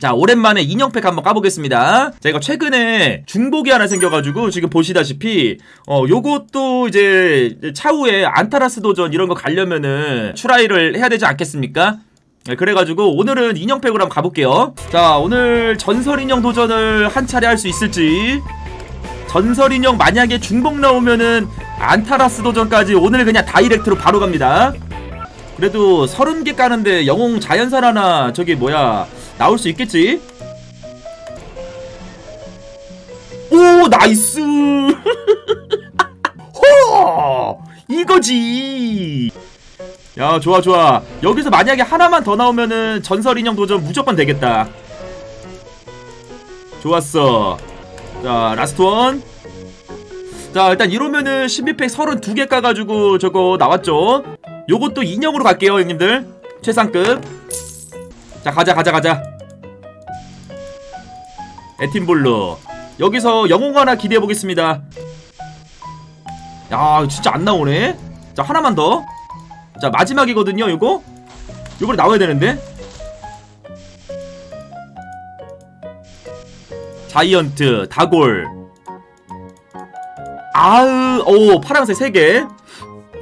자 오랜만에 인형팩 한번 까보겠습니다. 자 이거 최근에 중복이 하나 생겨가지고 지금 보시다시피 어 요것도 이제 차후에 안타라스 도전 이런 거 가려면은 추라이를 해야 되지 않겠습니까? 네, 그래가지고 오늘은 인형팩으로 한번 가볼게요. 자 오늘 전설 인형 도전을 한 차례 할 수 있을지. 전설 인형 만약에 중복 나오면은 안타라스 도전까지 오늘 그냥 다이렉트로 바로 갑니다. 그래도 30개 까는데 영웅 자연산 하나 저기 뭐야 나올 수 있겠지? 오 나이스! 호! 이거지! 야 좋아 좋아. 여기서 만약에 하나만 더 나오면은 전설 인형 도전 무조건 되겠다. 좋았어. 자 라스트 원. 자 일단 이러면은 신비팩 32개 까가지고 저거 나왔죠? 요것도 인형으로 갈게요 형님들. 최상급. 자 가자 가자 가자 에틴볼루 여기서 영웅 하나 기대해 보겠습니다. 야 진짜 안 나오네? 자 하나만 더자 마지막이거든요 요거. 요번에 나와야 되는데. 자이언트 다골. 아으 오 파란색 3개.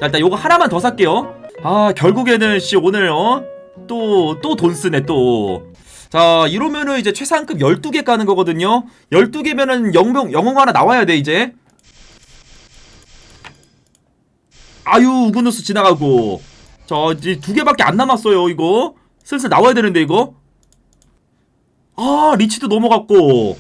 자 일단 요거 하나만 더 살게요. 아 결국에는 씨 오늘 어? 또 또 돈 쓰네 또 자 이러면은 이제 최상급 12개 까는 거거든요 12개면은 영명 영웅 하나 나와야 돼 이제 아유 우그누스 지나가고 자 이제 두 개밖에 안 남았어요 이거 슬슬 나와야 되는데 이거 아 리치도 넘어갔고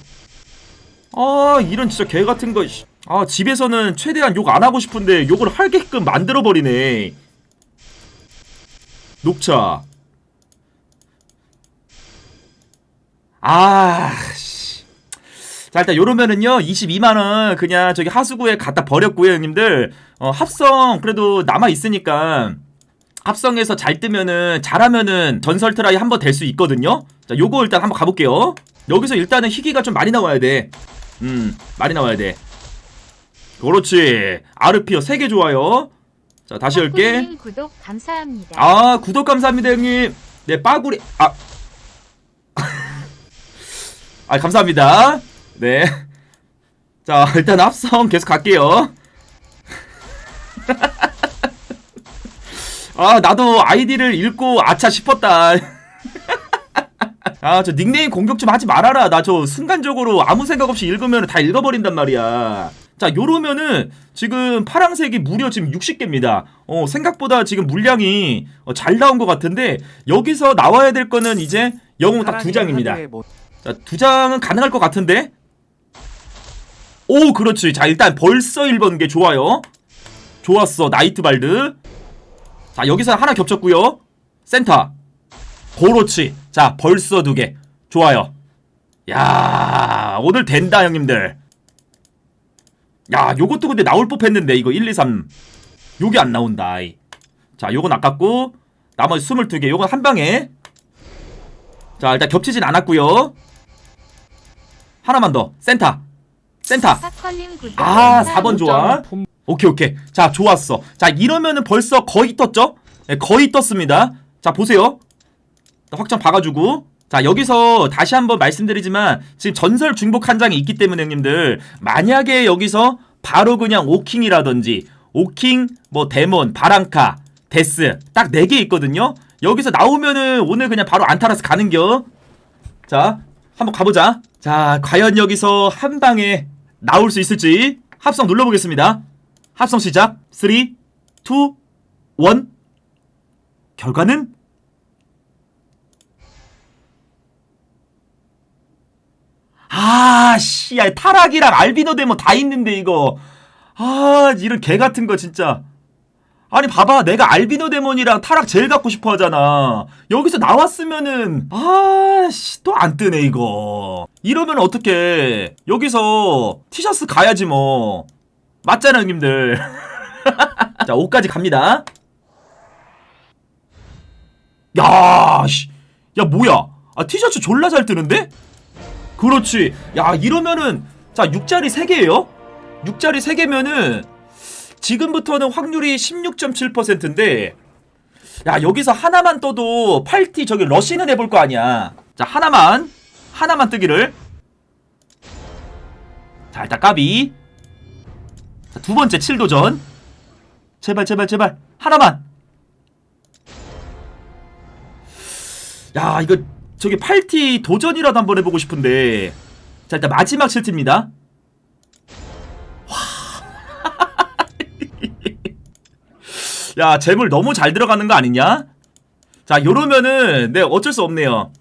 아 이런 진짜 개 같은 거. 씨. 아 집에서는 최대한 욕 안 하고 싶은데 욕을 하게끔 만들어 버리네. 녹차. 아. 씨. 자 일단 요러면은요 22만 원 그냥 저기 하수구에 갖다 버렸고요 형님들 어 합성 그래도 남아 있으니까 합성해서 잘 뜨면은 잘하면은 전설 트라이 한 번 될 수 있거든요 자 요거 일단 한번 가볼게요 여기서 일단은 희귀가 좀 많이 나와야 돼 음, 많이 나와야 돼. 그렇지. 아르피어 3개 좋아요. 자, 다시 열게. 님 구독 감사합니다. 아, 구독 감사합니다, 형님. 네, 빠구리. 아. 아, 감사합니다. 네. 자, 일단 합성 계속 갈게요. 아, 나도 아이디를 읽고 아차 싶었다. 아, 저 닉네임 공격 좀 하지 말아라. 나 저 순간적으로 아무 생각 없이 읽으면 다 읽어버린단 말이야. 자, 요러면은 지금 파랑색이 무려 지금 60개입니다. 어, 생각보다 지금 물량이 어, 잘 나온 것 같은데 여기서 나와야 될 거는 이제 영웅 딱 두 장입니다. 자, 두 장은 가능할 것 같은데? 오, 그렇지. 자, 일단 벌써 1번 게 좋아요. 좋았어. 나이트 발드. 자, 여기서 하나 겹쳤고요. 센터. 그렇지. 자, 벌써 두 개. 좋아요. 야, 오늘 된다, 형님들. 야, 요것도 근데 나올 법 했는데, 이거 1, 2, 3. 요게 안 나온다. 자, 요건 아깝고, 나머지 22개. 요건 한 방에. 자, 일단 겹치진 않았고요 하나만 더. 센터. 센터. 아, 감사합니다. 4번 좋아. 오케이, 오케이. 자, 좋았어. 자, 이러면은 벌써 거의 떴죠? 네, 거의 떴습니다. 자, 보세요. 확정 봐가지고. 자, 여기서 다시 한번 말씀드리지만, 지금 전설 중복 한 장이 있기 때문에, 형님들. 만약에 여기서 바로 그냥 오킹이라든지, 오킹, 뭐, 데몬, 바랑카, 데스, 딱 4개 있거든요? 여기서 나오면은 오늘 그냥 바로 안타라스 가는겨. 자, 한번 가보자. 자, 과연 여기서 한 방에 나올 수 있을지 합성 눌러보겠습니다. 합성 시작. 3, 2, 1. 결과는 아, 씨, 야, 타락이랑 알비노 데모 다 있는데 이거. 아, 이런 개 같은 거 진짜. 아니 봐봐. 내가 알비노 데몬이랑 타락 제일 갖고 싶어 하잖아. 여기서 나왔으면은 아씨 또 안 뜨네 이거. 이러면 어떡해. 여기서 티셔츠 가야지 뭐. 맞잖아 형님들. 자 5까지 갑니다. 야, 씨. 야 뭐야? 아 티셔츠 졸라 잘 뜨는데? 그렇지. 야 이러면은 자 6짜리 3개예요? 6짜리 3개면은 지금부터는 확률이 16.7%인데 야 여기서 하나만 떠도 팔티 저기 러시는 해볼 거 아니야 자 하나만 하나만 뜨기를. 자, 일단 까비. 자, 두 번째 7도전. 제발, 제발, 제발. 하나만. 야, 이거 저기 8T 도전이라도 한번 해보고 싶은데. 자, 일단 마지막 7T입니다. 야, 재물 너무 잘 들어가는 거 아니냐? 자, 요러면은, 네, 어쩔 수 없네요.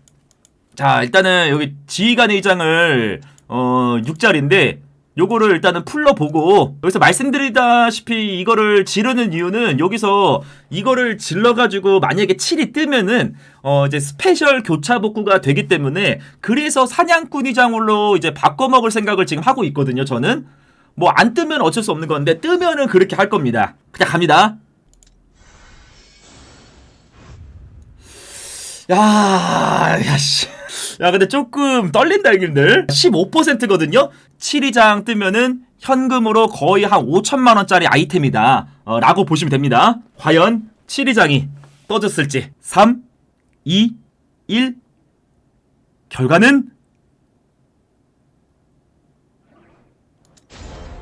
자, 일단은 여기 지휘관 의 장을, 어, 6자리인데, 요거를 일단은 풀러보고, 여기서 말씀드리다시피 이거를 지르는 이유는 여기서 이거를 질러가지고 만약에 7이 뜨면은, 어, 이제 스페셜 교차 복구가 되기 때문에, 그래서 사냥꾼 의장으로 이제 바꿔먹을 생각을 지금 하고 있거든요, 저는. 뭐 안 뜨면 어쩔 수 없는 건데, 뜨면은 그렇게 할 겁니다. 그냥 갑니다. 야, 야, 씨. 야, 근데 조금 떨린다, 형님들. 15%거든요? 7위장 뜨면은 현금으로 거의 한 5천만원짜리 아이템이다. 어, 라고 보시면 됩니다. 과연 7위장이 떠졌을지. 3, 2, 1. 결과는?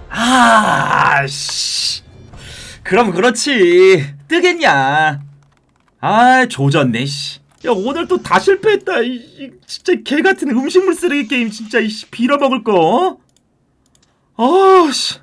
아, 씨. 그럼 그렇지. 뜨겠냐. 아, 조졌네, 씨. 야, 오늘 또 다 실패했다. 이, 이, 진짜 개 같은 음식물 쓰레기 게임, 진짜, 이, 씨, 빌어먹을 거. 어, 씨.